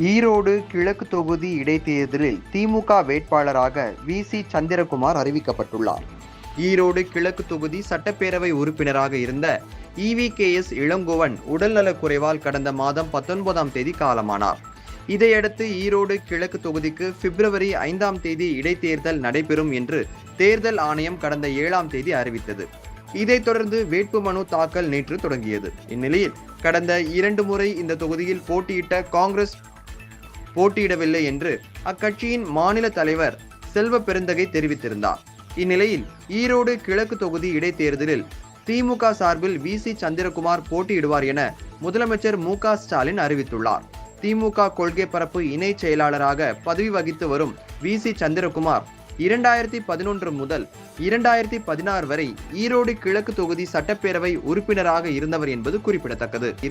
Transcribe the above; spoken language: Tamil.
ஈரோடு கிழக்கு தொகுதி இடைத்தேர்தலில் திமுக வேட்பாளராக வி. சி. சந்திரகுமார் அறிவிக்கப்பட்டுள்ளார். ஈரோடு கிழக்கு தொகுதி சட்டப்பேரவை உறுப்பினராக இருந்த இவி கே. எஸ். இளங்கோவன் உடல்நலக் குறைவால் கடந்த மாதம் பத்தொன்பதாம் தேதி காலமானார். இதையடுத்து ஈரோடு கிழக்கு தொகுதிக்கு பிப்ரவரி ஐந்தாம் தேதி இடைத்தேர்தல் நடைபெறும் என்று தேர்தல் ஆணையம் கடந்த ஏழாம் தேதி அறிவித்தது. இதைத் தொடர்ந்து வேட்புமனு தாக்கல் நேற்று தொடங்கியது. இந்நிலையில் கடந்த இரண்டு முறை இந்த தொகுதியில் போட்டியிட்ட காங்கிரஸ் போட்டியிடவில்லை என்று அக்கட்சியின் மாநில தலைவர் செல்வ பெருந்தகை தெரிவித்திருந்தார். இந்நிலையில் ஈரோடு கிழக்கு தொகுதி இடைத்தேர்தலில் திமுக சார்பில் வி சி சந்திரகுமார் போட்டியிடுவார் என முதலமைச்சர் மு க ஸ்டாலின் அறிவித்துள்ளார். திமுக கொள்கை பரப்பு இணை செயலாளராக பதவி வகித்து வரும் வி சி சந்திரகுமார் இரண்டாயிரத்தி பதினொன்று முதல் இரண்டாயிரத்தி பதினாறு வரை ஈரோடு கிழக்கு தொகுதி சட்டப்பேரவை உறுப்பினராக இருந்தவர் என்பது குறிப்பிடத்தக்கது.